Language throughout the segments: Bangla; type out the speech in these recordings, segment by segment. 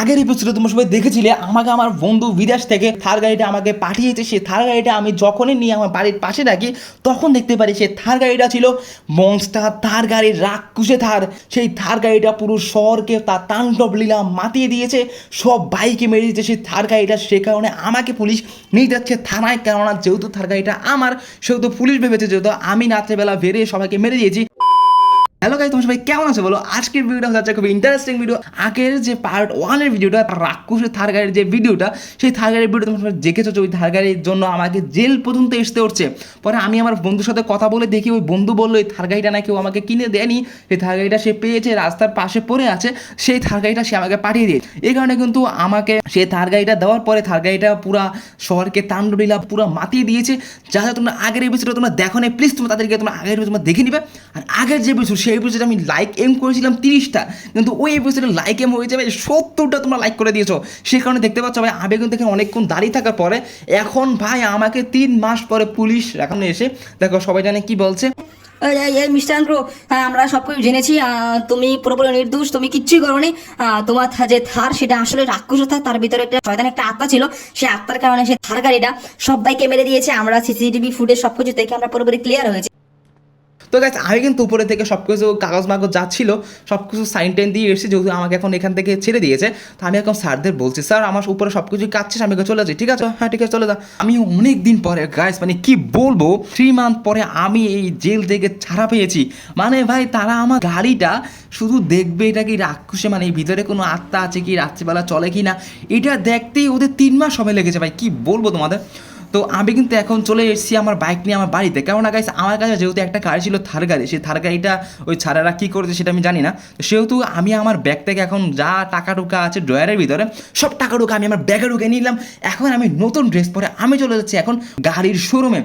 আগের এপিসোডে তোমরা সবাই দেখেছিলে, আমাকে আমার বন্ধু বিদেশ থেকে থার গাড়িটা আমাকে পাঠিয়েছে। সেই থার গাড়িটা আমি যখনই নিয়ে আমার বাড়ির পাশে রাখি, তখন দেখতে পারি সে থার গাড়িটা ছিল মনস্টার থার গাড়ির রাক্ষুসে থার সেই থার গাড়িটা পুরো শহরকে তার তাণ্ডব লীলা মাতিয়ে দিয়েছে। সব বাইকে মেরে দিয়েছে সেই থার গাড়িটা। সে কারণে আমাকে পুলিশ নিয়ে যাচ্ছে থানায়। কেননা যেহেতু থার গাড়িটা আমার, সেহেতু পুলিশ ভেবেছে যেহেতু আমি রাত্রেবেলা বেরিয়ে সবাইকে মেরে দিয়েছি হ্যালো গাই তোমার সবাই কেমন আছে? বলো, আজকের ভিডিওটা হচ্ছে খুব ইন্টারেস্টিং ভিডিও আগের যে পার্ট ওয়ানের ভিডিওটা রাক্ষসের থার গাড়ির যে ভিডিওটা সেই থার গাড়ির ভিডিও তোমার সবাই দেখেছ ওই থার গাড়ির জন্য আমাকে জেল পর্যন্ত আসতে হচ্ছে। পরে আমি আমার বন্ধুর সাথে কথা বলে দেখি, ওই বন্ধু বলল, এই থার গাড়িটা নাকি ও আমাকে কিনে দেয়নি। সেই থার গাড়িটা সে পেয়েছে, রাস্তার পাশে পড়ে আছে, সেই থার গাড়িটা সে আমাকে পাঠিয়ে দিয়ে এই কারণে কিন্তু আমাকে সেই থার গাড়িটা দেওয়ার পরে থার গাড়িটা পুরা শহরকে তাণ্ডলীলা পুরো মাতিয়ে দিয়েছে। যাতে তোমরা আগের এপিসোডে তোমরা দেখো না প্লিজ তোমরা তাদেরকে তোমরা আগের তোমরা দেখে নিবে। আর আগের যে এপিসোড সেই এপিসোডে আমি লাইক এম করেছিলাম তিরিশটা কিন্তু ওই এপিসোডে লাইক এম হয়ে যাবে সত্তরটা তোমরা লাইক করে দিয়েছ। সেই কারণে দেখতে পাচ্ছ ভাই আবেগুন থেকে অনেকক্ষণ দাঁড়িয়ে থাকার পরে এখন ভাই আমাকে তিন মাস পরে পুলিশ এখন এসে দেখো সবাই জানে কি বলছে। এই হ্যাঁ আমরা সব কিছু জেনেছি তুমি পুরোপুরি নির্দোষ তুমি কিচ্ছুই করোনি। আহ, তোমার যে থার সেটা আসলে রাক্ষস থার তার ভিতরে একটা শয়তান একটা আত্মা ছিল সেই আত্মার কারণে সে থার গাড়িটা সবাইকে মেরে দিয়েছে। আমরা সিসিটিভি ফুটেজ সব কিছু দেখে আমরা পুরোপুরি ক্লিয়ার হয়েছে। তো গাছ আমি কিন্তু উপরে থেকে সব কিছু কাগজ মাগজ যা ছিল সব কিছু সাইন টাইন দিয়ে এসেছি, যেহেতু আমাকে এখন এখান থেকে ছেড়ে দিয়েছে, তো আমি এখন স্যারদের বলছি, স্যার, আমার উপরে সব কিছু শেষ আমি চলে যাই ঠিক আছে? হ্যাঁ ঠিক আছে, চলে যা। আমি অনেক দিন পরে গাইস মানে কি বলব থ্রি মান্থ পরে আমি এই জেল থেকে ছাড়া পেয়েছি। মানে ভাই, তারা আমার গাড়িটা শুধু দেখবে এটা কি রাক্ষসে মানে এই ভিতরে কোনো আত্মা আছে কি, রাত্রিবেলা চলে কি না এটা দেখতেই ওদের তিন মাস সময় লেগেছে ভাই, কি বলব তোমাদের? তো আমি কিন্তু এখন চলে এসেছি আমার বাইক নিয়ে আমার বাড়িতে। কেননা গাইস আমার কাছে যেহেতু একটা গাড়ি ছিল থার গাড়ি সেই থার গাড়িটা ওই ছাড়ারা কী করেছে সেটা আমি জানি না। সেহেতু আমি আমার ব্যাগ থেকে এখন যা টাকা টুকা আছে ড্রয়ারের ভিতরে, সব টাকা টুকা আমি আমার ব্যাগে ঢুকে নিলাম। এখন আমি নতুন ড্রেস পরে আমি চলে যাচ্ছি এখন গাড়ির শোরুমে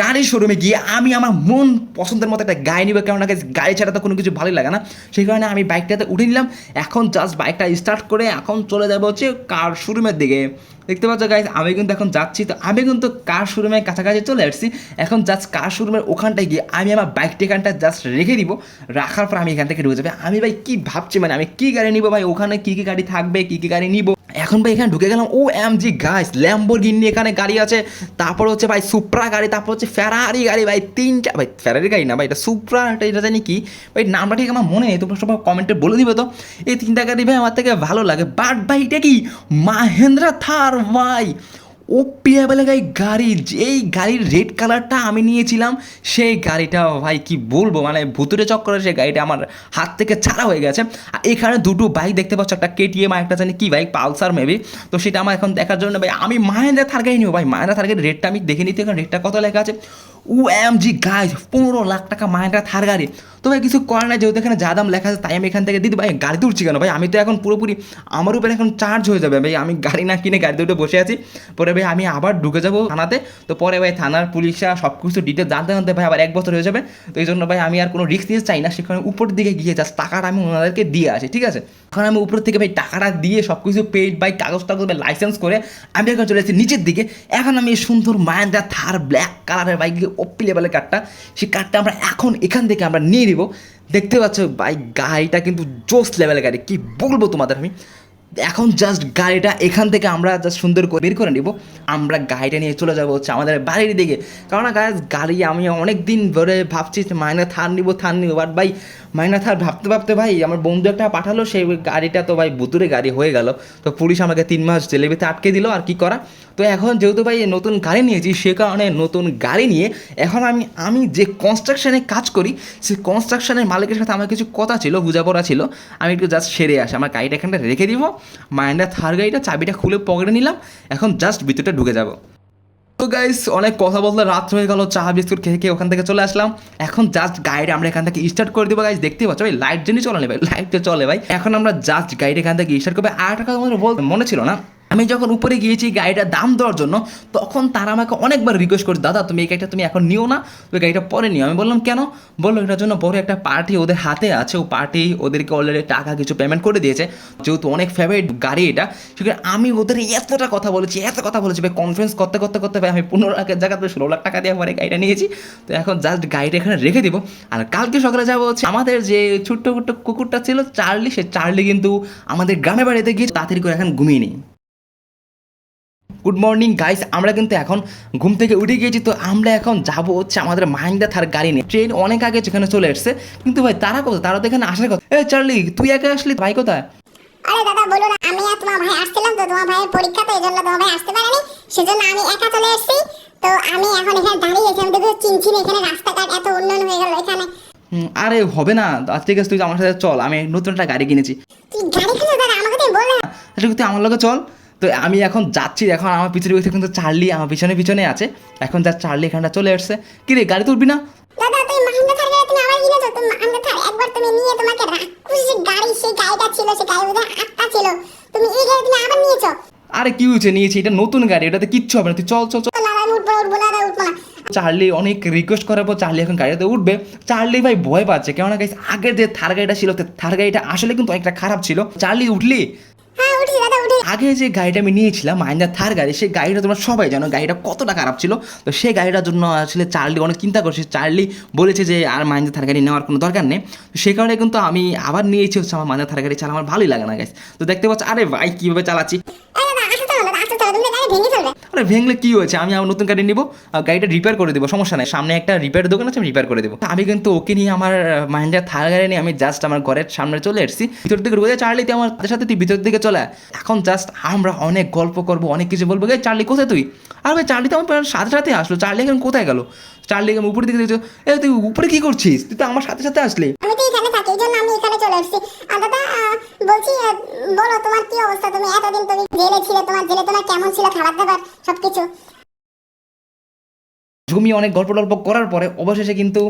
গাড়ির শোরুমে গিয়ে আমি আমার মন পছন্দের মতো একটা গাড়ি নিব। কেননা গাড়ি ছাড়া তো কোনো কিছু ভালোই লাগে না। সেই কারণে আমি বাইকটাতে উঠে নিলাম। এখন জাস্ট বাইকটা স্টার্ট করে এখন চলে যাব হচ্ছে কার শোরুমের দিকে। দেখতে পাচ্ছ গাইজ আমি কিন্তু এখন যাচ্ছি, তো আমি কিন্তু কার শোরুমের কাছাকাছি চলে আসছি। এখন জাস্ট কার শোরুমের ওখানটায় গিয়ে আমি আমার বাইকটা এখানটা জাস্ট রেখে দিব, রাখার পর আমি এখান থেকে ঢুকে যাবে। আমি ভাই কি ভাবছি মানে আমি কি গাড়ি নিব ভাই? ওখানে কী কী গাড়ি থাকবে? কি কি গাড়ি নিব? এখন ভাই এখানে ঢুকে গেলাম। O M G guys Lamborghini এখানে গাড়ি আছে। তারপর হচ্ছে ভাই সুপ্রা গাড়ি, তারপর হচ্ছে ফেরারি গাড়ি ভাই, তিনটা ভাই ফেরারি গাড়ি না ভাই, এটা সুপ্রা এটা এটা জানি কি? ভাই, নামটা ঠিক আমার মনে নেই, তোমরা সব কমেন্টে বলে দিবে তো। এই তিনটা গাড়ি ভাই আমার থেকে ভালো লাগে। বাট ভাই এটা কি? মাহেন্দ্রা থার ভাই। ও পিয়াবেলা গাই গাড়ি, যেই গাড়ির রেড কালারটা আমি নিয়েছিলাম, সেই গাড়িটা ভাই কি বলব? মানে ভুতুরে চক্করে সেই গাড়িটা আমার হাত থেকে ছাড়া হয়ে গেছে। আর এখানে দুটো বাইক দেখতে পাচ্ছ, একটা কেটিএম আর একটা জানি কি বাইক পালসার মেবি তো সেটা আমার এখন দেখার জন্য ভাই, আমি মাহেন্দ্রা থার গাড়ি নিব ভাই। মাহেন্দ্রা থার রেডটা আমি দেখে নিতে এখন রেডটা কত লেখা আছে। ও এম জি গাইজ পনেরো লাখ টাকা মাহেন্দ্রা থার গাড়ি। তো ভাই কিছু করার নাই, যেহেতু এখানে যা দাম লেখা আছে, তাই আমি এখান থেকে দিদি ভাই গাড়িতে উঠছি কেন? ভাই, আমি তো এখন পুরোপুরি আমার উপরে এখন চার্জ হয়ে যাবে, ভাই। আমি গাড়ি না কিনে গাড়িতে উঠে বসে আছি। পরে, ভাই, আমি আবার ঢুকে যাব থানাতে। তো পরে, ভাই, থানার পুলিশরা সব কিছু ডিটেল জানতে জানতে, ভাই, আবার এক বছর হয়ে যাবে। তো এই জন্য, ভাই, আমি আর কোনো রিস্ক নিতে চাই না। সেখানে উপর দিকে গিয়ে জাস্ট টাকাটা আমি ওনাদেরকে দিয়ে আসি, ঠিক আছে? এখন আমি উপর থেকে, ভাই, টাকাটা দিয়ে সব কিছু পেড বাই কাগজ টাগজ ভাই লাইসেন্স করে আমি এখন চলে এসেছি নিচের দিকে। এখন আমি সুন্দর মায়ান্দা থার ব্ল্যাক কালারের বাইক ওপি লেভেলের কারটা সেই কারটা আমরা এখন এখান থেকে আমরা নিয়ে নিব। দেখতে পাচ্ছ, ভাই, গাড়িটা কিন্তু জোস লেভেলের গাড়ি। কি বলব তোমাদের আমি? এখন জাস্ট গাড়িটা এখান থেকে আমরা জাস্ট সুন্দর করে বের করে নিব। আমরা গাড়িটা নিয়ে চলে যাব হচ্ছে আমাদের বাড়ির দিকে। কারণ গাছ গাড়ি আমি অনেক দিন ধরে ভাবছি মাইনা থার নিবো থার নিবো বাট ভাই মাইনা থার ভাবতে ভাবতে ভাই আমার বন্ধু একটা পাঠালো, সেই গাড়িটা তো ভাই বুতুরে গাড়ি হয়ে গেল। তো পুলিশ আমাকে তিন মাস জেলেবিতে আটকে দিল, আর কি করা? তো এখন যেহেতু ভাই নতুন গাড়ি নিয়েছি, সে কারণে নতুন গাড়ি নিয়ে এখন আমি আমি যে কনস্ট্রাকশনে কাজ করি সেই কনস্ট্রাকশনের মালিকের সাথে আমার কিছু কথা ছিল, বোঝাপড়া ছিল। আমি একটু জাস্ট সেরে আসি, আমার গাড়িটা এখানটা রেখে দিব। মাইন্ডা থার গাড়িটা, চাবিটা খুলে পকেটে নিলাম, এখন জাস্ট ভিতরটা ঢুকে যাব। তো গাইস অনেক কথা বলতে রাত হয়ে গেল, চা, বিস্কুট খেয়ে খেয়ে ওখান থেকে চলে আসলাম। এখন জাস্ট গাড়ি আমরা এখান থেকে স্টার্ট করে দেবো গাইস দেখতে পাচ্ছ, ভাই লাইট জেনে চলে ভাই লাইটটা চলে ভাই। এখন আমরা জাস্ট গাড়ি এখান থেকে স্টার্ট করবে। আর টাকা মনে ছিল না? আমি যখন উপরে গিয়েছি গাড়িটার দাম দেওয়ার জন্য, তখন তারা আমাকে অনেকবার রিকোয়েস্ট করে দাদা, তুমি এই গাড়িটা তুমি এখন নিও না, তুমি গাড়িটা পরে নিও। আমি বললাম, কেন? বলল, এটার জন্য বড় একটা পার্টি ওদের হাতে আছে, ও পার্টি ওদেরকে অলরেডি টাকা কিছু পেমেন্ট করে দিয়েছে, যেহেতু অনেক ফেভারিট গাড়ি এটা, সেখানে আমি ওদের এতটা কথা বলেছি, এত কথা বলেছি, ভাই কনফারেন্স করতে করতে করতে, ভাই, আমি পনেরো লাখের জায়গাতে ষোলো লাখ টাকা দিয়ে পরে গাড়িটা নিয়েছি, তো এখন জাস্ট গাড়িটা এখানে রেখে দিব। আর কালকে সকালে যাব হচ্ছে আমাদের যে ছোট্ট ছোট্ট কুকুরটা ছিল, চার্লি, সে চার্লি কিন্তু আমাদের গ্রামে বাড়িতে গিয়ে তাড়াতাড়ি করে এখন ঘুমিয়ে নেই। গুড মর্নিং গাইস আমরা কিন্তু এখন ঘুম থেকে উঠে গিয়েছি তো আমরা এখন যাব হচ্ছে আমাদের মাহিন্দা থার গাড়ি নিয়ে। ট্রেন অনেক আগে যেখানে চলে এসছে কিন্তু ভাই তারা কোথায়? তারা তো এখানে আসার কথা। এ চার্লি তুই একা আসলি? ভাই কোথায়? আরে দাদা বলো না আমি আর তোমার ভাই আসছিলাম তো তোমার ভাইয়ের পরীক্ষা তো এই জন্য তোমার ভাই আসতে পারেনি। সেজন্য আমি একা চলে এসেছি তো আমি এখন এখানে দাঁড়িয়ে আছি। আমি দেখো চিনছি এখানে রাস্তাঘাট এত উন্নয়ন হয়ে গেল এখানে। আরে হবে না। ঠিক আছে তুই আমার সাথে চল আমি নতুন একটা গাড়ি কিনেছি। তুই গাড়ি কিনে দাদা আমাকে তুই বল না তুই আমার লগে চল। তো আমি এখন যাচ্ছি এখন আমার পিছনে পিছনে কিন্তু চার্লি আমার পিছনে পিছনে আছে। এখন যা চার্লি এখানটা চলে এসছে কি রে গাড়ি তুলবি না? দাদা তুই মাহিন্দা থার গাড়ি তুমি আবার কিনেছো? তুমি মাহিন্দা থার একবার তুমি নিয়ে তোমাকে রাক্ষস যে গাড়ি সেই গাড়িটা ছিল সেই গাড়ি বোধহয় আটটা ছিল। তুমি এই গাড়ি তুমি আবার নিয়েছো? আরে কি হয়েছে? নিয়েছি এটা নতুন গাড়ি এটাতে কিচ্ছু হবে না। তুই চল চল চল। তো না আমি উঠবো উঠবো দাদা উঠবো না। চার্লি অনেক রিকোয়েস্ট করার পর চার্লি এখন গাড়িতে উঠবে। চার্লি ভাই ভয় পাচ্ছে কেননা গাইস আগের যে থার গাড়িটা ছিল থার গাড়িটা আসলে কিন্তু অনেকটা খারাপ ছিল। চার্লি উঠলি? হ্যাঁ আগে যে গাড়িটা আমি নিয়েছিলাম মাইন্দার থার গাড়ি সেই গাড়িটা তোমরা সবাই জানো গাড়িটা কতটা খারাপ ছিল। তো সেই গাড়িটার জন্য আসলে চার্লি অনেক চিন্তা করছে চার্লি বলেছে যে আর মাইন্দার থার গাড়ি নেওয়ার কোনো দরকার নেই। তো সেই কারণে কিন্তু আমি আবার নিয়েছি হচ্ছে আমার মাইন্দার থার গাড়ি চালা আমার ভালোই লাগে না গাছ তো দেখতে পাচ্ছ আরে ভাই কীভাবে চালাচ্ছি। ভেঙে ফেলবে। আরে ভেঙলে কি হয়েছে? আমি আমার নতুন গাড়ি নিবো গাড়িটা রিপেয়ার করে দেবো সমস্যা নেই। সামনে একটা রিপেয়ার দোকান আছে আমি রিপেয়ার করে দেবো। আমি কিন্তু ওকে নিয়ে আমার মাহিন্দ্রা থার গাড়ি নিয়ে আমি জাস্ট আমার ঘরের সামনে চলে এসেছি। ভিতর দিকে রোজে চার্লি তুই আমার সাথে তুই ভিতর দিকে চলে এখন জাস্ট আমরা অনেক গল্প করব অনেক কিছু বলব। গে চার্লি কোথায় তুই? আর ভাই চার্লি তো আমার সাথে সাথে আসলো। চার্লি এখন কোথায় গেল? চার্লি এখন উপরের দিকে দেখছ? এ তুই উপরে কি করছিস? তুই তো আমার সাথে সাথে আসলি। আমি তো এখানে থাকি এই জন্য আমি এখানে চলে এসেছি। আর দাদা বলছি বলো তোমার কি অবস্থা? তুমি এতদিন তুমি জেলে ছিলে তোমার জেলে তোমার কেমন ছিল খাবার দাবার সবকিছু? ঝুমি অনেক গল্প টল্প করার পরে অবশেষে কিন্তু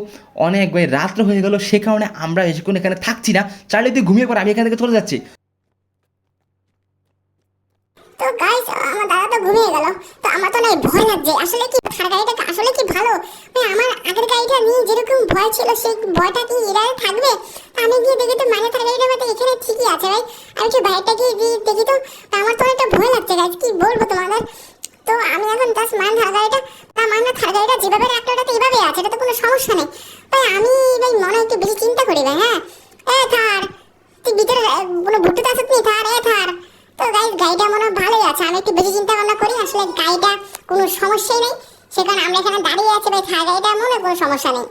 অনেক ভাই রাত্র হয়ে গেল সে কারণে আমরা বেশিক্ষণ এখানে থাকছি না। চাইলে তুই ঘুমিয়ে পর আমি এখান থেকে চলে যাচ্ছি। তো গাইস আমার দাদা তো ঘুমিয়ে গেল। তো আমার তো না ভয় লাগছে। আসলে কি থার গাড়িটা আসলে কি ভালো? মানে আমার আগের গাড়িটা নিয়ে যেরকম ভয় ছিল সেই ভয়টা কি এরাই থাকবে? আমি গিয়ে দেখি তো মানে থার গাড়িটা এখানে ঠিকই আছে ভাই। আমি একটু বাইকটা গিয়ে দেখি তো। আমার তো একটা ভয় লাগছে গাইস কি বলব তোমাদের? তো আমি এখন জাস্ট মান থার গাড়িটা না মান থার গাড়িটা যেভাবে রাখতে ওটা তো এভাবে আছে, এটা তো কোনো সমস্যা নেই। ভাই, আমি ভাই মনে একটু বেশি চিন্তা করি ভাই হ্যাঁ? এ থার, তুই ভিতরে কোনো ভুট্টু আছে তুই থার, এ থার। তো গাইস গাড়িটা মনে ভালোই আছে। আমি একটু বেশি চিন্তা ভাবনা করি আসলে গাড়িটা কোনো সমস্যাই নেই। সেখানে আমরা এখানে দাঁড়িয়ে আছি ভাই থার গাড়িটা মনে কোনো সমস্যা নেই।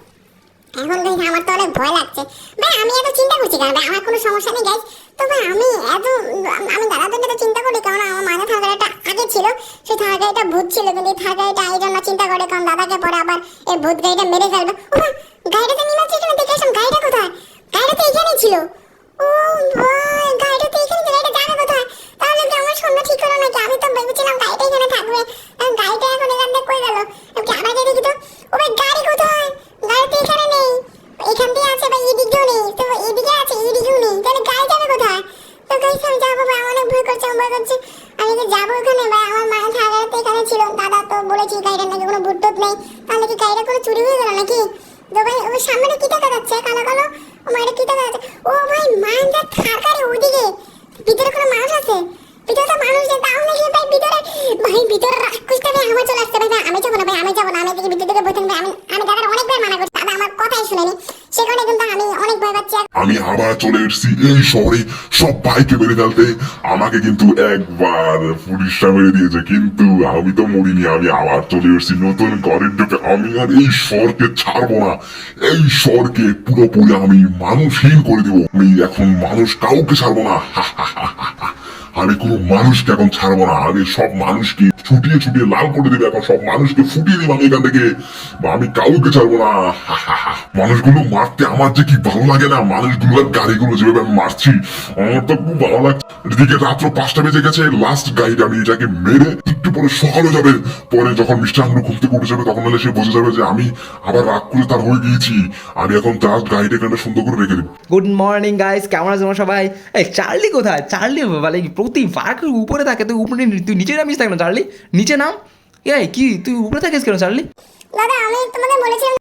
এখন গাইস আমার তো অনেক ভয় লাগছে। ভাই আমি এত চিন্তা করছি কারণ আমার কোনো সমস্যা নেই গাইস তো ভাই আমি এত আমি দাদাদের তো চিন্তা করি কারণ আমার মাঝে থার গাড়িটা আগে ছিল। সেই থার গাড়িটা ভূত ছিল কিন্তু থার গাড়িটা এই জন্য চিন্তা করে কারণ দাদাকে পরে আবার এই ভূত গাড়িটা মেরে ফেলবে। ও ভাই, গাড়িটা তো নিমাচ্ছি এখানে দেখে আসলাম গাড়িটা কোথায়? গাড়িটা তো এখানেই ছিল। ও ভাই গাড়িটা তো এখানে গাড়িটা যাবে কোথায়? তাহলে কি আমার সন্ধ্যা ঠিক হলো নাকি? আমি তো ভেবেছিলাম গাড়িটা এখানে থাকবে। গাড়িটা এখন এখান থেকে কই গেল? কি আবার গিয়ে দেখি তো ও ভাই গাড়ি কোথায়? গাড়ি তো এখানে নেই। এখান দিয়ে আছে ভাই এদিকেও নেই। তো এদিকে আছে, এদিকেও নেই। তাহলে গাড়ি যাবে কোথায়? তো গাইস আমি যাব ভাই অনেক ভয় করছে ভয় করছে। আমি কি যাব ওখানে? ভাই, আমার মায়ের থাকার তো এখানে ছিল। দাদা তো বলেছি গাড়িটা নাকি কোনো টুত নেই। তাহলে কি গাড়িটা কোনো চুরি হয়ে গেল নাকি? তো ভাই ওই সামনে কি দেখা যাচ্ছে? কালো কালো? ও মায়ের কি দেখা যাচ্ছে ও ভাই মায়ের থাকারে ওদিকে ভিতরে কোনো মানুষ আছে ভিতরে তো মানুষ নেই তাও নাকি ভাই ভিতরে ভাই ভিতরে রাক্ষসটা ভাই আমার চলে আসছে ভাই ভাই, আমি যাব না ভাই আমি যাব না আমি এদিকে ভিতর দিকে বসে ভাই আমি আমি দাদার অনেকবার মানা করছি দাদা আমার কথাই শুনেনি সেখানে কিন্তু আমি অনেক ভয় পাচ্ছি আমি আবার চলে এসেছি এই শহরে। সব বাইকে মেরে ফেলতে। আমাকে কিন্তু একবার পুলিশরা মেরে দিয়েছে, কিন্তু আমি তো মরিনি, আমি আবার চলে এসেছি নতুন ঘরের ঢুকে আমি আর এই শহরকে ছাড়বো না। এই শহরকে পুরোপুরি আমি মানুষহীন করে দেবো। আমি এখন মানুষ কাউকে ছাড়বো না। আমি কোনো মানুষকে এখন ছাড়বো না। আমি সব মানুষকে ছুটিয়ে ছুটিয়ে লাল করে দেবে এখন সব মানুষকে ফুটিয়ে দিব আমি এখান থেকে। আমি কাউকে ছাড়বো না। মানুষগুলো মারতে আমার যে কি ভালো লাগে না মানুষগুলো আর গাড়িগুলো যেভাবে আমি মারছি, আমার তো খুব ভালো লাগছে। এদিকে রাত্র পাঁচটা বেজে গেছে লাস্ট গাইড আমি এটাকে মেরে একটু পরে সকালে যাবে। পরে যখন মিষ্টাঙ্গুলো ঘুম থেকে উঠে যাবে, তখন হলে সে বুঝে যাবে যে, আমি আবার রাগ করে তার হয়ে গিয়েছি। আমি এখন তার গাড়িটা এখানে সুন্দর করে রেখে দেবো। গুড মর্নিং গাইস কেমন আছো তোমরা সবাই? এই, চার্লি কোথায়? চার্লি মানে প্রতিবার কেউ উপরে থাকে, তুই উপরে নি- তুই নিচে নামিস কেন, চার্লি? নিচে নাম? এই কি তুই উপরে থাকিস কেন চার্লি দাদা আমি তোমাদের বলেছিলাম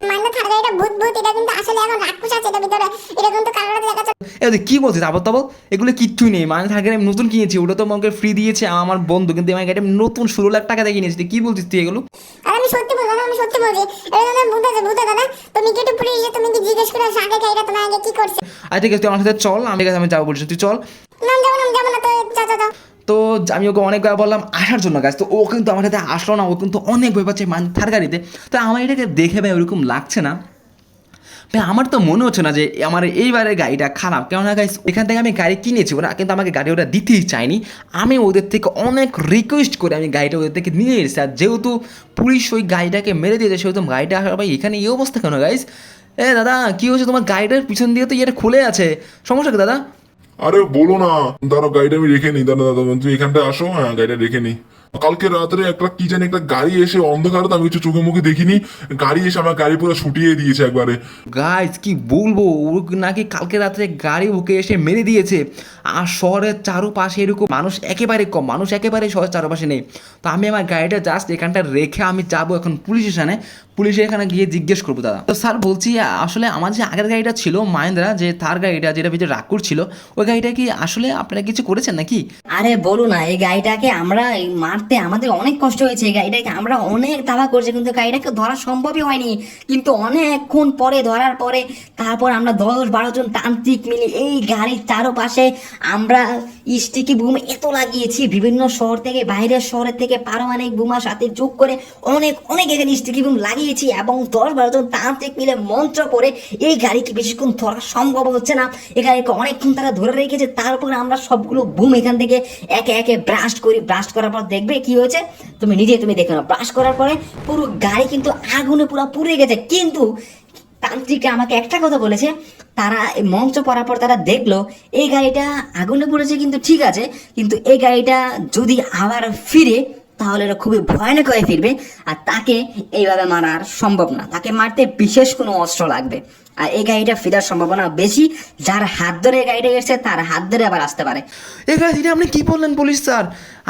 গাড়িটা ভূত ভূত এটা কিন্তু আসলে এখন রাক্ষস আছে এটা ভিতরে। এটা কিন্তু দেখা যাচ্ছে এ বলছিস আবার তাবল এগুলো নেই থাকে আমি নতুন কিনেছি ওটা তো আমাকে ফ্রি দিয়েছে আমার বন্ধু কিন্তু আমার আমি নতুন ষোলো লাখ টাকা দিয়ে কিনেছি কী বলছিস তুই এগুলো? আমি সত্যি আমি সত্যি বলছি এটা দাদা ভূত আছে ভূত দাদা। তুমি কি একটু পুলিশে তুমি কি জিজ্ঞেস করে আসো আগে গাড়িটা তোমার আগে কি করছে? আর ঠিক আছে তুই আমার সাথে চল আমি আমি যাব বলছি তুই চল। নাম যাব নাম যাব না তো তো আমি ওকে অনেকবার বললাম, আসার জন্য গাছ তো ও কিন্তু আমার সাথে আসলো না, ও কিন্তু অনেক ভয় পাচ্ছে মান থার গাড়িতে। তো আমার এটাকে দেখে ভাই ওরকম লাগছে না। ভাই আমার তো মনে হচ্ছে না যে আমার এইবারের গাড়িটা খারাপ। কেননা গাইস এখান থেকে আমি গাড়ি কিনেছি, ওরা কিন্তু আমাকে গাড়ি ওরা দিতেই চায়নি। আমি ওদের থেকে অনেক রিকোয়েস্ট করে আমি গাড়িটা ওদের থেকে নিয়ে এসেছি। আর যেহেতু পুলিশ ওই গাড়িটাকে মেরে দিয়েছে, সেহেতু গাড়িটা আসার ভাই এখানে এই অবস্থা কেন গাইস এ দাদা, কী হয়েছে? তোমার গাড়িটার পিছন দিয়ে তো ইয়েটা খুলে আছে। সমস্যা কি দাদা? আরে বলো না, দাঁড়াও, গাড়িটা আমি রেখে নি দাঁড়া দাদা তুই এখানটা আসো হ্যাঁ গাড়িটা রেখে নি কালকে রাত্রে একটা, কি জানি একটা গাড়ি এসে অন্ধকারে আমি কিছু চোখে মুখে দেখিনি, গাড়ি এসে আমার গাড়ি পুরো ছুটিয়ে দিয়েছে একবারে। গাইজ কি বলব, ও নাকি কালকে রাত্রে গাড়ি ওকে এসে মেরে দিয়েছে। আর শহরের চারোপাশে এরকম মানুষ একেবারে কম, মানুষ একেবারে শহরের চারপাশে নেই। তো আমি আমার গাড়িটা জাস্ট এখানটা রেখে আমি যাব এখন পুলিশ স্টেশনে পুলিশের এখানে গিয়ে জিজ্ঞেস করব দাদা। তো স্যার বলছি, আসলে আমার যে আগের গাড়িটা ছিল, মাহিন্দ্রা, যে তার গাড়িটা, যেটা ভিতরে রাগ করছিল ওই গাড়িটা কি আসলে আপনারা কিছু করেছেন নাকি? আরে বলো না, এই গাড়িটাকে আমরা মারতে আমাদের অনেক কষ্ট হয়েছে। এই গাড়িটাকে আমরা অনেক দাবা করছি, কিন্তু গাড়িটাকে ধরা সম্ভবই হয়নি। কিন্তু অনেকক্ষণ পরে, ধরার পরে, তারপর আমরা দশ বারো জন তান্ত্রিক মিলে এই গাড়ির চারোপাশে আমরা স্টিকি বুম এত লাগিয়েছি। বিভিন্ন শহর থেকে, বাইরের শহরের থেকে পারমাণবিক বোমার সাথে যোগ করে অনেক অনেক এখানে স্টিকি বুম লাগিয়েছি এবং দশ বারো জন তান্ত্রিক মিলে মন্ত্র করে এই গাড়িকে বেশিক্ষণ ধরা সম্ভব হচ্ছে না। এই গাড়িকে অনেকক্ষণ তারা ধরে রেখেছে। তারপর আমরা সবগুলো বুম এখান থেকে একে একে ব্রাস্ট করি। ব্রাস্ট করার পর দেখবে কি হয়েছে? তুমি নিজে তুমি দেখে নাও। ব্রাশ করার পরে পুরো গাড়ি কিন্তু আগুনে পুরো পুড়ে গেছে। কিন্তু তান্ত্রিকরা আমাকে একটা কথা বলেছে, তারা মঞ্চ পড়ার পর তারা দেখল, এই গাড়িটা আগুনে পড়েছে কিন্তু ঠিক আছে। কিন্তু এই গাড়িটা যদি আবার ফিরে তাহলে এটা খুবই ভয়ানক হয়ে ফিরবে। আর তাকে এইভাবে মারার সম্ভব না। তাকে মারতে বিশেষ কোনো অস্ত্র লাগবে। আর এই গাড়িটা ফেরার সম্ভাবনা বেশি। যার হাত ধরে এই গাড়িটা এসেছে তার হাত ধরে আবার আসতে পারে। এ গাড়ি এটা আপনি কি বললেন পুলিশ স্যার?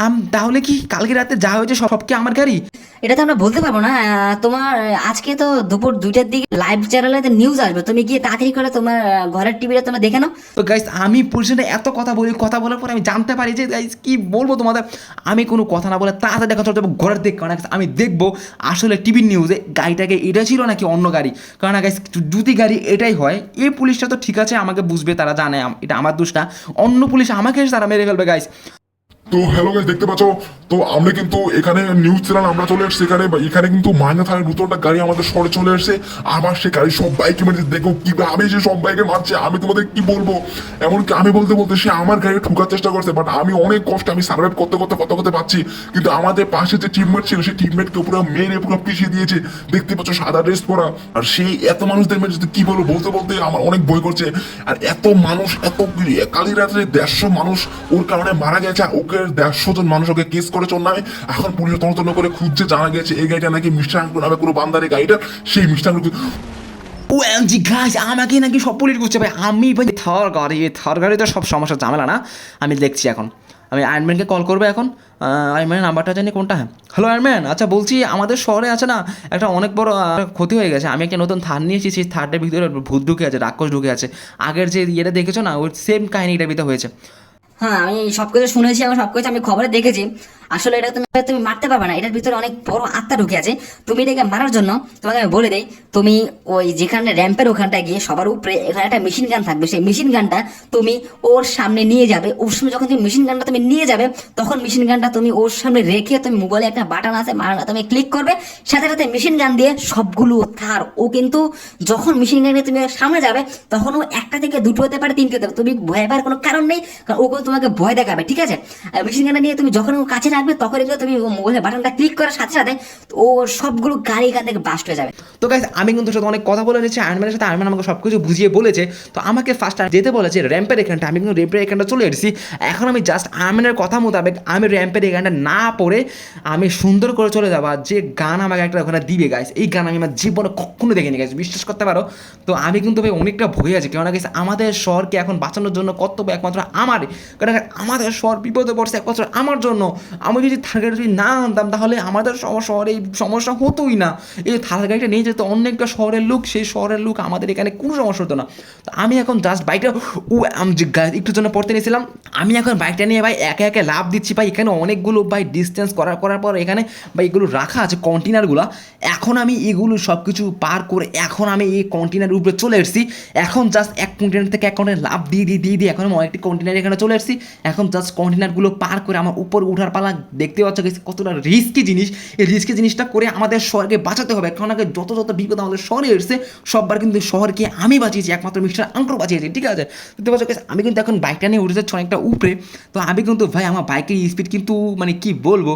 আম তাহলে কি কালকে রাতে যা হয়েছে সব কি আমার গাড়ি? এটা তো আমরা বলতে পারব না। তোমার আজকে তো দুপুর দুইটার দিকে লাইভ চ্যানেলে নিউজ আসবে। তুমি গিয়ে তাড়াতাড়ি করে তোমার ঘরের টিভিটা তোমরা দেখে নাও। তো গাইস আমি পুলিশের এত কথা বলি কথা বলার পর আমি জানতে পারি যে গাইস কি বলব তোমাদের? আমি কোনো কথা না বলে তাড়াতাড়ি দেখা চলতে ঘরের দেখ কারণ আমি দেখব আসলে টিভির নিউজে গাড়িটাকে এটা ছিল নাকি অন্য গাড়ি? কারণ গাইস যদি গাড়ি এটাই হয়। এই পুলিশটা তো ঠিক আছে, আমাকে বুঝবে, তারা জানে এটা আমার দোষ না। অন্য পুলিশ আমাকে তারা মেরে ফেলবে গাইস তো হ্যালো গাইস দেখতে পাচ্ছ? তো আমরা কিন্তু এখানে নিউজ চ্যানেল আমরা চলে এসেছি এখানে। বা এখানে কিন্তু মাইনা থানার নতুনটা গাড়ি আমাদের শহরে চলে এসেছে। আবার সে গাড়ি সব বাইকে মেরেছে দেখো কীভাবে সে সব বাইকে মারছে, আমি তোমাদের কি বলব? এমনকি আমি বলতে বলতে সে আমার গাড়ি ঠুকার চেষ্টা করছে বাট আমি অনেক কষ্ট আমি সার্ভাইভ করতে করতে করতে করতে পাচ্ছি কিন্তু আমাদের পাশে যে টিমমেট ছিল, সেই টিমমেটকে পুরো মেরে, পুরো পিছিয়ে দিয়েছে। দেখতে পাচ্ছ, সাদা ড্রেস পরা। আর সেই এত মানুষদের মেরেছে কি বলব, বলতে বলতে আমার অনেক ভয় করছে। আর এত মানুষ, এত কালী রাত্রে দেড়শো মানুষ ওর কারণে মারা গেছে, আর ওকে দেড়শো জন মানুষ ওকে কেস করেছে ওর নামে এখন পুলিশ তন্ন করে খুঁজছে, জানা গেছে এই গাড়িটা নাকি মিষ্টাঙ্ক নামে কোনো বান্দারে গাড়িটা। সেই মিষ্টাঙ্ক ও এমজি গাইস আমাকে নাকি সব পুলিশ করছে ভাই, আমি ভাই থার গাড়ি থার গাড়ি তো সব সমস্যা ঝামেলা না। আমি দেখছি এখন। আমি আয়রম্যানকে কল করব এখন। আয়রম্যানের নাম্বারটা জানি কোনটা হ্যাঁ। হ্যালো আয়রম্যান আচ্ছা বলছি আমাদের শহরে আছে না, একটা অনেক বড় ক্ষতি হয়ে গেছে। আমি একটা নতুন থার নিয়েছি, সেই থারটার ভিতরে ভূত ঢুকে আছে, রাক্ষস ঢুকে আছে। আগের যে ইয়েটা দেখেছ না ওই সেম কাহিনীটার ভিতরে হয়েছে। হ্যাঁ আমি সব কিছু শুনেছি এবং সব কিছু আমি খবরে দেখেছি। আসলে এটা তুমি তুমি মারতে পারবে না, এটার ভিতরে অনেক বড় আত্মা ঢুকে আছে। তুমি এটাকে মারার জন্য তোমাকে আমি বলে দেই, তুমি ওই যেখানে র্যাম্পের ওখানটা গিয়ে সবার উপরে এখানে একটা মেশিন গান থাকবে, সেই মেশিন গানটা তুমি ওর সামনে নিয়ে যাবে। ওর সামনে যখন তুমি মেশিন গানটা তুমি নিয়ে যাবে, তখন মেশিন গানটা তুমি ওর সামনে রেখে তুমি মোবাইলে একটা বাটন আছে বাটনটা তুমি ক্লিক করবে। সাথে সাথে মেশিন গান দিয়ে সবগুলো তার ও কিন্তু যখন মেশিন গান তুমি সামনে যাবে, তখন ও একটা থেকে দুটো হতে পারে, তিনটে হতে পারে। তুমি ভয় পাওয়ার কোনো কারণ নেই, কারণ ও তোমাকে ভয় দেখাবে, ঠিক আছে? মেশিন গানটা নিয়ে তুমি যখন ও কাছে রাখবে, তখন কিন্তু তুমি মোবাইলের বাটনটা ক্লিক করার সাথে সাথে ও সবগুলো গাড়ি এখান থেকে বাস্ট হয়ে যাবে। তো গাইস আমি কিন্তু সাথে অনেক কথা বলে নিয়েছি আয়রম্যানের সাথে আয়রম্যান আমাকে সব কিছু বুঝিয়ে বলেছে। তো আমাকে ফার্স্ট যেতে বলেছে র্যাম্পের এখানটা, আমি কিন্তু র্যাম্পের এখানটা চলে এসেছি। এখন আমি জাস্ট আয়রম্যানের কথা মোতাবেক আমি র্যাম্পের এখানটা না পড়ে আমি সুন্দর করে চলে যাব। আর যে গান আমাকে একটা ওখানে দিবে গাইস এই গান আমি আমার জীবনে কখনো দেখিনি গাইস বিশ্বাস করতে পারো? তো আমি কিন্তু ভাই অনেকটা ভয় আছি, কেননা গাইস আমাদের শহরকে এখন বাঁচানোর জন্য কর্তব্য একমাত্র আমার কারণ আমাদের শহর বিপদে পড়ছে একমাত্র আমার জন্য। আমি যদি থার গাড়ি যদি না আনতাম, তাহলে আমাদের শহরে এই সমস্যা হতোই না। এই থার গাড়িটা নিয়ে যেত অন্য একটা শহরের লোক, সেই শহরের লোক আমাদের এখানে কোনো সমস্যা হতো না। তো আমি এখন জাস্ট বাইকটা ও আমি একটু জন্য পড়তে নিয়েছিলাম, আমি এখন বাইকটা নিয়ে ভাই একে একে লাভ দিচ্ছি ভাই। এখানে অনেকগুলো ভাই ডিস্টেন্স করার করার পর এখানে ভাই এগুলো রাখা আছে কন্টেনারগুলো এখন আমি এগুলো সব কিছু পার করে এখন আমি এই কন্টেনার উপরে চলে এসেছি। এখন জাস্ট এক কন্টেনার থেকে এক কন্টেনার লাভ দিয়ে দিয়ে দিয়ে দিয়ে, এখন আমি অনেকটি কন্টেনার এখানে চলে এসেছি। এখন জাস্ট কন্টেনারগুলো পার করে আমার উপর উঠার পালা দেখতে পাচ্ছ guys কতটা রিস্কি জিনিস। এই রিস্কি জিনিসটা করে আমাদের শহরকে বাঁচাতে হবে। কারণ আগে যত যত বিপদ আমাদের শহরে এসেছে সববার কিন্তু শহরকে আমি বাঁচিয়েছি একমাত্র মিস্টার আঙ্কর বাঁচিয়েছি ঠিক আছে? দেখতে পাচ্ছ guys, আমি কিন্তু এখন বাইকটা নিয়ে উঠে যাচ্ছি অনেকটা উপরে। তো আমি কিন্তু ভাই আমার বাইকের স্পিড কিন্তু মানে কি বলব?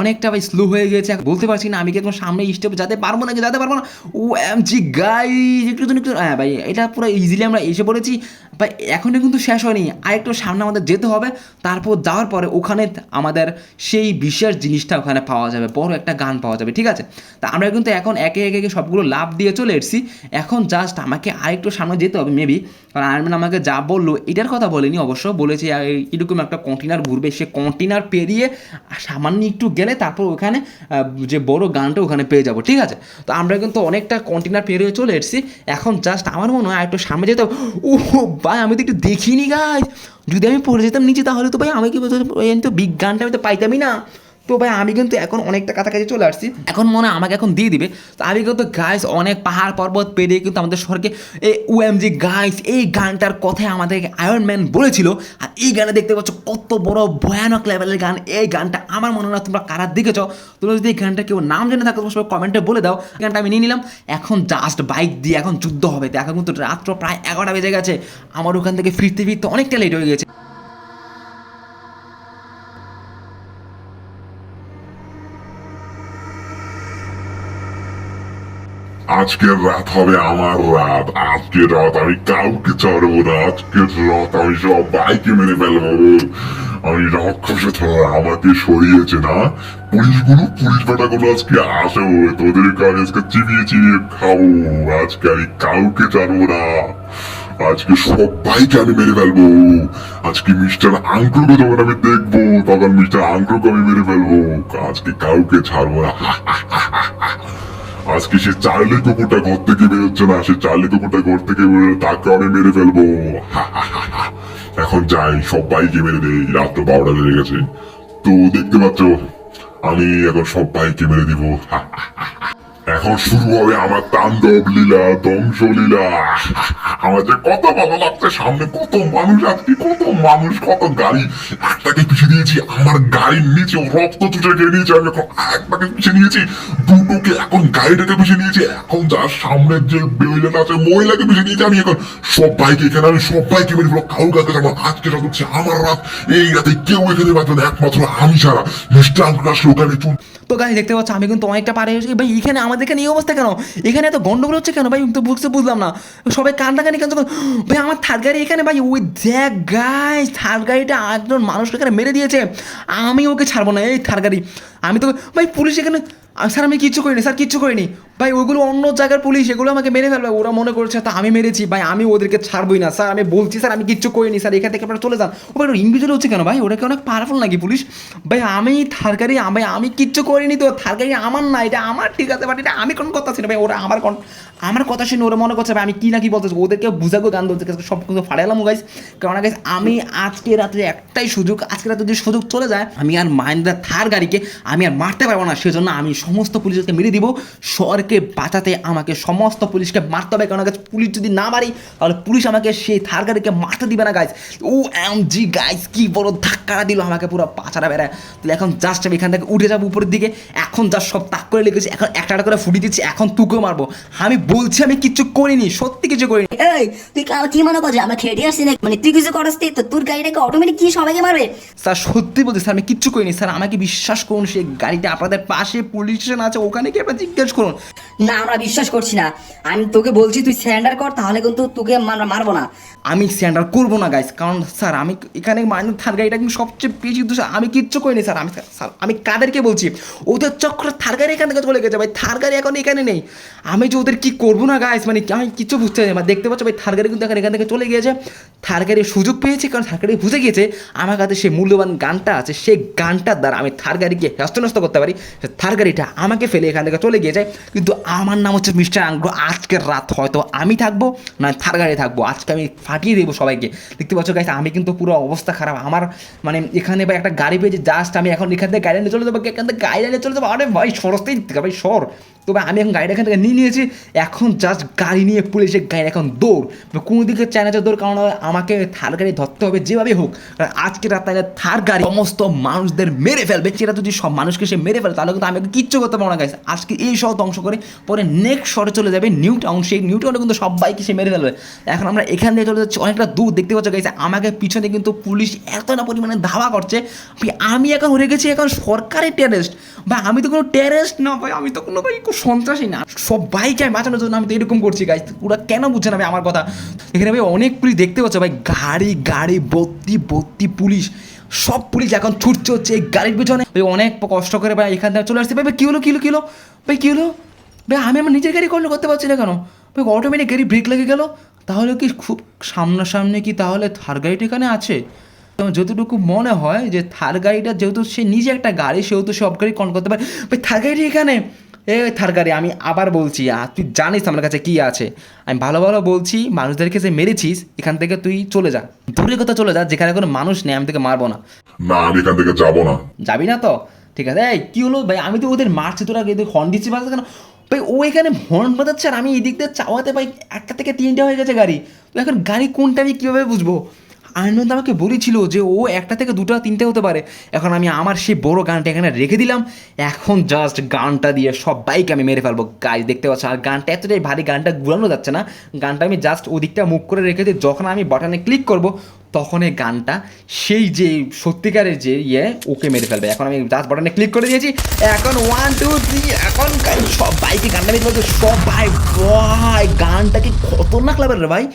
অনেকটা ভাই স্লো হয়ে গেছে বলতে পারছি না। আমি কি এখন সামনে স্টেপ যেতে পারব নাকি যেতে পারব না? ও এম জি গাই একটু হ্যাঁ ভাই এটা পুরো ইজিলি আমরা এসে পড়েছি। ভাই এখনও কিন্তু শেষ হয়নি। আর একটু সামনে আমাদের যেতে হবে। তারপর যাওয়ার পরে ওখানে আমাদের সেই বিশেষ জিনিসটা ওখানে পাওয়া যাবে। বড় একটা গান পাওয়া যাবে, ঠিক আছে? তা আমরা কিন্তু এখন একে একে একে সবগুলো লাভ দিয়ে চলে এসেছি। এখন জাস্ট আমাকে আরেকটু সামনে যেতে হবে মেবি কারণ আর্মিন আমাকে যা বলল, এটার কথা বলেনি অবশ্য। বলেছে এরকম একটা কন্টেনার ঘুরবে। সে কন্টেনার পেরিয়ে সামান্য একটু গেলে তারপর ওখানে যে বড় গানটা ওখানে পেয়ে যাব, ঠিক আছে? তো আমরা কিন্তু অনেকটা কন্টেনার পেরিয়ে চলে এসেছি। এখন জাস্ট আমার মনে হয় একটু সামনে যেতে হবে। ও ভাই, আমি তো একটু দেখিনি গাছ যদি আমি পড়ে যেতাম নিচে, তাহলে তো ভাই আমি কি বলতো এই তো বিজ্ঞানটা আমি তো পাইতামই না। তো ভাই, আমি কিন্তু এখন অনেকটা কাছাকাছি চলে আসছি। এখন মনে আমাকে এখন দিয়ে দিবে। তো আমি কিন্তু গাইস অনেক পাহাড় পর্বত পেরিয়ে কিন্তু আমাদের শহরকে, এই ওএমজি গাইস এই গানটার কথায় আমাদের আয়রন ম্যান বলেছিল। আর এই গানে দেখতে পাচ্ছ কত বড় ভয়ানক লেভেলের গান। এই গানটা আমার মনে হয় তোমরা কারা দেখেছ তোমরা যদি এই গানটা কেউ নাম জেনে থাকো, তোমার সবাই কমেন্টে বলে দাও। গানটা আমি নিয়ে নিলাম। এখন জাস্ট বাইক দিয়ে এখন যুদ্ধ হবে। তো এখন কিন্তু রাত্র প্রায় এগারোটা বেজে গেছে। আমার ওখান থেকে ফিরতে ফিরতে অনেকটা লেট হয়ে গেছে। আজকের রাত হবে আমার রাত। আজকের রাত আমি কাউকে ছাড়বো না। আজকের রাত আমি সব সবাইকে মেরে ফেলব। আমি রাক্ষস ধরা আমাকে সরিয়েছে না। পুলিশগুলো, পুলিশ বেটাগুলো আজকে আসে। তোদেরকে আমি আজকে চিবিয়ে চিবিয়ে খাব। আজকে আমি কাউকে ছাড়বো না। আজকে সব সবাইকে আমি মেরে ফেলব। আজকে মিস্টার আঙ্কুলকে যখন আমি দেখব, তখন মিস্টার আঙ্কুলকে আমি মেরে ফেলব। আজকে কাউকে ছাড়বো না। আজকে সে চার্লি কুকুরটা ঘর থেকে বেরোচ্ছে না, সে চার্লি কুকুরটা ঘর থেকে বেরোলে তাকে আমি মেরে ফেলব। এখন যাই, সবাইকে মেরে দেই, রাত তো বারোটা বেজে গেছে। তো দেখতে পাচ্ছ, আমি এখন সব সবাইকে মেরে দিব। এখন শুরু হবে আমার তাণ্ডব লীলা, ধ্বংস লীলা। আমার যে কত ভালো লাগছে সামনে, কত মানুষ আজকে, কত মানুষ, কত গাড়ি। একটাকে পিছিয়ে দিয়েছি, আমার গাড়ির নিচে রক্ত চুচে গিয়ে নিয়েছে, আমি এখন একটাকে পিছিয়ে নিয়েছি, দুটোকে এখন গাড়িটাকে পিছিয়ে নিয়েছি। এখন যার সামনের যে মহিলাটা আছে, মহিলাকে পিছিয়ে নিয়েছি, আমি এখন সবাইকে এখানে, আমি সবাইকে মেরে ফেলো কাউ কাছে যাব আজকে রাত হচ্ছে আমার রাত, এই রাতে কেউ এখানে বাঁচবে না, একমাত্র আমি ছাড়া। মিস্টার আঙ্কুল আসলে ওখানে তো গাছ দেখতে পাচ্ছ, আমি কিন্তু অনেকটা পারে এসেছি ভাই, এখানে আমাদের এখানে এই অবস্থা কেন? এখানে এত গন্ডগোল হচ্ছে কেন? ভাই, তো বুঝতে বুঝলাম না। সবাই কান্দাকানি কেন ভাই, আমার থার্ড গাড়ি এখানে, ভাই, ওই দেখ গাই থার্ড গাড়িটা একজন মানুষকে এখানে মেরে দিয়েছে। আমি ওকে ছাড়বো না, এই থার্ড গাড়ি। আমি তো ভাই, পুলিশ এখানে স্যার, আমি কিচ্ছু করিনি, স্যার, কিচ্ছু করিনি। ভাই, ওইগুলো অন্য জায়গার পুলিশ, এগুলো আমাকে মেরে ফেলবে। ওরা মনে করছে, তা আমি মেরেছি, ভাই, আমি ওদেরকে ছাড়বই না। স্যার, আমি বলছি, স্যার, আমি কিচ্ছু করিনি, স্যার, এখান থেকে আপনারা চলে যান। ও ভাই ইন্ডিভিজুয়াল হচ্ছে কেন, ভাই? ওটাকে অনেক পাওয়ারফুল নাকি পুলিশ? ভাই, আমি থারকারি, আমি আমি কিচ্ছু করিনি তো, থারকারি আমার না, এটা আমার ঠিক আছে বাট এটা আমি কোন কথা ছিল ভাই, ওরা আমার কোন আমার কথা শুনে ওরা মনে করছে আমি কি না কি বলতেছি? ওদেরকে বুঝাগো গান বলতে সব কিছু ফাড়াইলাম গাইস কারণ গাইস আমি আজকে রাত্রে একটাই সুযোগ, আজকে রাতে যদি সুযোগ চলে যায়, আমি আর মাইন্দার থার গাড়িকে আমি আর মারতে পারব না, সেজন্য আমি সমস্ত পুলিশকে মেরে দিব। শহরকে বাঁচাতে আমাকে সমস্ত পুলিশকে মারতে হবে কারণ গাছ পুলিশ যদি না মারি, তাহলে পুলিশ আমাকে সেই থার গাড়িকে মারতে দিবে না guys O M G guys কি বড় ধাক্কাটা দিল আমাকে পুরো পাচারা বেড়ায়। তাহলে এখন জাস্ট আমি এখান থেকে উঠে যাব উপরের দিকে, এখন যা সব তাক করে লেগেছি, এখন একটা একটা করে ফুটি দিচ্ছি, এখন তুকেও মারবো। আমি বলছি আমি কিচ্ছু করিনি সত্যি কিছু করিনি। এই তুই কা- কি মনে করছিস? আমরা খেটে আসছি না মানে তুই কিছু করস তো তোর গাড়িটাকে অটোমেটিক কি সবাইকে মারবে? স্যার সত্যি বলছি স্যার আমি কিচ্ছু করিনি। স্যার আমাকে বিশ্বাস করুন সেই গাড়িটা আপনাদের পাশে পুলিশ স্টেশন আছে ওখানে কি আপনার জিজ্ঞেস করুন। না আমরা বিশ্বাস করছি না। আমি তোকে বলছি তুই স্যান্ডার কর তাহলে কিন্তু তোকে আমরা মারবো না। আমি স্ট্যান্ডার করব না গাইস কারণ স্যার আমি এখানে মাইনে থার গাড়িটা কিন্তু সবচেয়ে বেশি দোষ আমি কিচ্ছু করিনি স্যার আমি স্যার আমি কাদেরকে বলছি ওদের চক্র থার গাড়ি এখান থেকে চলে গেছে ভাই থার গাড়ি এখন এখানে নেই। আমি যে ওদের কি করব না গাইস মানে আমি কিছু বুঝতে পারছি না। দেখতে পাচ্ছ, ভাই থার গাড়ি কিন্তু এখন এখান থেকে চলে গিয়েছে। থার গাড়ির সুযোগ পেয়েছি, কারণ থার গাড়ি বুঝে গিয়েছে, আমার কাছে সে মূল্যবান গানটা আছে, সেই গানটার দ্বারা আমি থার গাড়িকে হ্যস্ত করতে পারি। সে থার গাড়িটা আমাকে ফেলে এখান থেকে চলে গিয়েছে। কিন্তু আমার নাম হচ্ছে মিস্টার আঙ্গ্রো। আজকের রাত হয়তো আমি থাকব, না থার গাড়ি থাকব। আজকে আমি ফাটিয়ে দেবো সবাইকে। দেখতে পাচ্ছ গাইস আমি কিন্তু পুরো অবস্থা খারাপ। আমার মানে এখানে ভাই একটা গাড়ি পেয়েছি জাস্ট আমি এখন এখান থেকে গাড়ি নিয়ে চলে যাব। এখান থেকে গাড়ি নিয়ে চলে যাব। আরে ভাই সরস্তেই ভাই, সর। তবে আমি এখন গাড়িটা এখান থেকে নিয়ে নিয়েছি। এখন জাস্ট গাড়ি নিয়ে পুলিশের গাড়ি এখন দৌড়। কোন দিকে চ্যানেলের দৌড় কারণ আমাকে থার গাড়ি ধরতে হবে যেভাবে হোক। আজকে রাতে থার গাড়ি সমস্ত মানুষদের মেরে ফেলবে। সেটা যদি সব মানুষকে সে মেরে ফেলে, তাহলে কিন্তু আমি কিচ্ছু করতে পারব না গাইস আজকে এই শহর ধ্বংস করে, পরে নেক্সট শহরে চলে যাবে নিউ টাউন সেই নিউ টাউনে কিন্তু সবাইকে সে মেরে ফেলবে। এখন আমরা এখান থেকে চলে যাচ্ছি, অনেকটা দূর। দেখতে পাচ্ছ গাইছে আমাকে পিছনে কিন্তু পুলিশ এত না পরিমাণে ধাওয়া করছে। আমি এখন হয়ে গেছি এখন সরকারি টেরেস্ট বা আমি তো কোনো টেরেস্ট না, ভাই। আমি তো কোনো, ভাই খুব সন্ত্রাসী না। সব বাইকে আমি বাঁচানোর জন্য আমি তো এরকম করছি গাইস ওরা কেন বুঝছে না আমার কথা? এখানে ভাই অনেক পুলিশ দেখতে পাচ্ছ ভাই, গাড়ি গাড়ি ভর্তি ভর্তি পুলিশ, সব পুলিশ এখন ছুটছে হচ্ছে এই গাড়ির পিছনে। ভাই অনেক কষ্ট করে ভাই এখান থেকে চলে আসছে। ভাই কী হলো কী হলো কী হলো? ভাই, কী হলো? ভাই, আমি আমার নিজের গাড়ি কন্ট্রোল করতে পারছি না কেন? ভাই অটোমেটিক গাড়ি ব্রেক লেগে গেল। তাহলে কি খুব সামনাসামনি কি তাহলে থার গাড়িটা এখানে আছে? যতটুকু মনে হয় যে থার গাড়িটা যেহেতু সে নিজে একটা গাড়ি, সেহেতু সব গাড়ি কন্ট্রোল করতে পারে। ভাই থার গাড়ি এখানে। এ থার গাড়ি আমি আবার বলছি আর তুই জানিস আমার কাছে কি আছে। আমি ভালো ভালো বলছি মানুষদেরকে যে মেরেছিস এখান থেকে তুই চলে যা। দূরে কোথাও চলে যা যেখানে কোনো মানুষ নেই আমি তোকে মারবো না। না আমি এখান থেকে যাব না। যাবি না তো? ঠিক আছে এই কী হলো? ভাই আমি তো ওদের মারছি তোরা হর্ন দিচ্ছি বাজাতে কেন? ভাই ও এখানে হর্ন বাজাচ্ছে আর আমি এদিক দিয়ে চাওয়াতে ভাই একটা থেকে তিনটে হয়ে গেছে গাড়ি। তো এখন গাড়ি কোনটা আমি কীভাবে বুঝব? আনন্দ আমাকে বলেছিল যে ও একটা থেকে দুটো, তিনটে হতে পারে। এখন আমি আমার সেই বড় গানটা এখানে রেখে দিলাম। এখন জাস্ট গানটা দিয়ে সব বাইক আমি মেরে ফেলব। গাছ দেখতে পাচ্ছ? আর গানটা এতটাই ভারী, গানটা ঘুরানো যাচ্ছে না। গানটা আমি জাস্ট ওদিকটা মুখ করে রেখে দিই যখন আমি বাটনে ক্লিক করব, তখন এই গানটা সেই যে সত্যিকারের যে ইয়ে ওকে মেরে ফেলবে। এখন আমি জাস্ট বাটনে ক্লিক করে দিয়েছি। এখন ওয়ান টু থ্রি এখন গাই সব বাইকে গানটা মেরে সব ভাই ভাই গানটা কি খতরনাক লাগবে রে ভাই।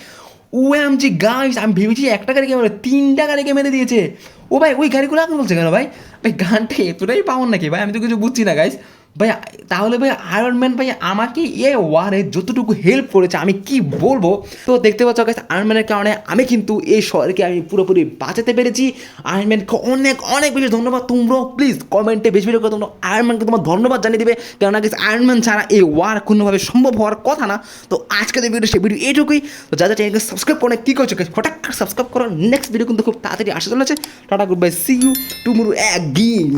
ও এম জি গাইস আমি ভেবেছি একটা গাড়িকে মেরে তিনটা গাড়িকে মেরে দিয়েছে। ও ভাই, ওই গাড়িগুলো এখন বলছে কেন ভাই? ভাই, গানটা এতটাই পাওয়ার নাকি ভাই? আমি তো কিছু বুঝছি না গাইস ভাই তাহলে ভাই আয়রন ম্যান ভাই আমাকে এ ওয়ারে যতটুকু হেল্প করেছে, আমি কি বলব? তো দেখতে পাচ্ছ গাইস আয়রন ম্যানের কারণে আমি কিন্তু এই শহরকে আমি পুরোপুরি বাঁচাতে পেরেছি। আয়রন ম্যানকে অনেক অনেক বেশি ধন্যবাদ। তোমরাও প্লিজ কমেন্টে বেশি বেশি করে তোমরা আয়রন ম্যানকে তোমার ধন্যবাদ জানিয়ে দেবে। কেননা গাইস আয়রন ম্যান ছাড়া এই ওয়ার কোনোভাবে সম্ভব হওয়ার কথা না। তো আজকে যে ভিডিও সেই ভিডিও এইটুকুই তো যাদের চ্যানেলকে সাবস্ক্রাইব করে কী করছ? হঠাৎ করে সাবস্ক্রাইব করো। নেক্সট ভিডিও কিন্তু খুব তাড়াতাড়ি আসতে চলেছে। Tata goodbye see you tomorrow again